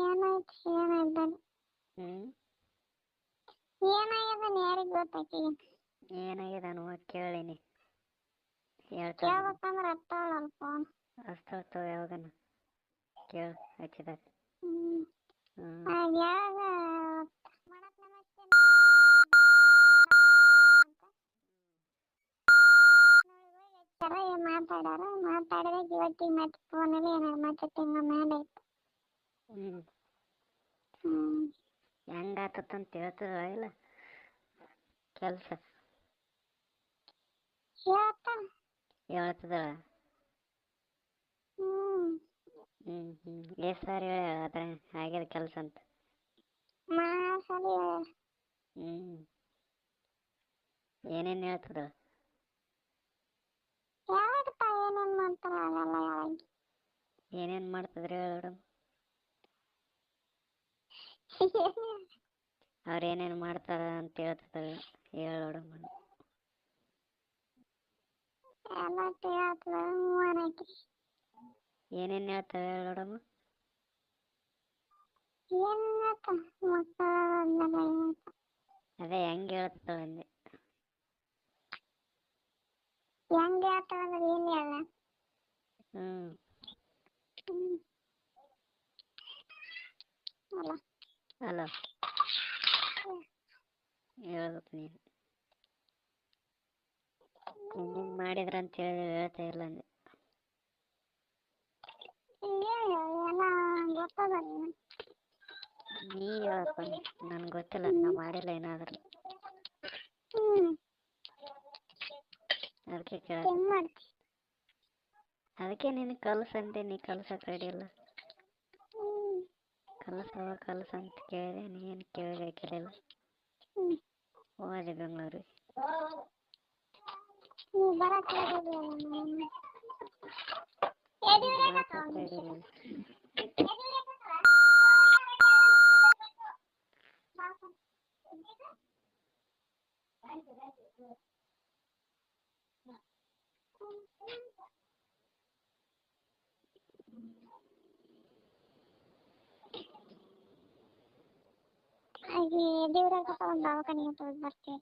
ಏನಾಯ್ತು ಏನಾಯ್ತು ಹ್ಮ್. ಏನಾಗ್ಯದ ಯಾರಿಗೆ ಗೊತ್ತಾಕಿಗೆ ಏನಾಗಿದೆ ಅನ್ನುವ ಕೇಳಿನಿ. ಹೇಳ್ತಾನೆ ಕೇಳ್ಬೇಕಂದ್ರೆ ಹತ್ತಾಳಲ್ಲ ಫೋನ್ ಅಷ್ಟು ಯಾವಾಗನ. ಕೇಳು ಹಚ್ಚಿದಾಗ. ಯಾವಾಗ? ಮಾತಾಡಾರ. ಮಾತಾಡಿದಾಗ ಇವತ್ತಿಗೆ ಮತ್ತೆ ಫೋನಲ್ಲಿ ಏನಾರ ಮಾತಾಡ್ತೀನಿ ತಿಂಗಳ ಆಯ್ತು. ಹ್ಞೂ ಹ್ಞೂ ಹೆಂಗಾತತ್ತಂತ ಹೇಳ್ತದ ಇಲ್ಲ. ಕೆಲಸ. ಹೇಳ್ತದಳ ಹೇಳ್ತದ. ಹ್ಞೂ ಹ್ಞೂ ಎಷ್ಟು ಸಾರಿ ಹೇಳ ಅದ್ರ ಆಗ್ಯದ ಕೆಲಸ ಅಂತ? ಹ್ಞೂ ಏನೇನು ಹೇಳ್ತದ? ಯಾವಾಗಪ್ಪ ಏನೇನು ಮಾಡ್ತದ್ರಿ ಹೇಳ ಅವ್ರು ಏನೇನು ಮಾಡ್ತಾರ ಅಂತ ಹೇಳ್ತಾರೆ ಹೇಳ ನೋಡಮ್ಮ ಏನೇನು ಹೇಳ್ತಾವೆ ಹೇಳು ಮಕ್ಕಳು ಅದೇ ಹೆಂಗ್ ಹೇಳ್ತಾಳೆ ಅಂದೆ. ಹೆಂಗೆ ಹೇಳ್ತಾಳ ಅಂದ್ರೆ ಏನು ಹೇಳ? ಹ್ಞೂ ಅಲ್ಲ. ಅಲ್ಲ ಹೇಳ್ಬೇಕು ನೀನು. ಹಿಂಗೆ ಮಾಡಿದ್ರ ಅಂತ ಹೇಳಿ ಹೇಳ್ತಾ ಇಲ್ಲ ಅಂದೆ ನೀನು ನೀ ಹೇಳಪ್ಪ ನನ್ಗೆ ಗೊತ್ತಿಲ್ಲ. ನಾ ಮಾಡಿಲ್ಲ ಏನಾದ್ರು. ಅದಕ್ಕೆ ಕೇಳ ಅದಕ್ಕೆ ನೀನು ಕಲ್ಸಂದೆ ನೀ ಕಲ್ಸಕ್ಕೆ ರೆಡಿ ಇಲ್ಲ. ಕಲ್ಸವ ಕಲ್ಸ ಅಂತ ಕೇಳಿದೆ ನೀ ಏನು ಕೇಳಿದೆ ಕೇಳಿಲ್ಲ ಹ್ಞೂ ಹೋದೆ ಬೆಂಗಳೂರಿಗೆ ನೀವು ಬರಕ್ಕೆ ही देवराव कसा होता का नाही तो बघते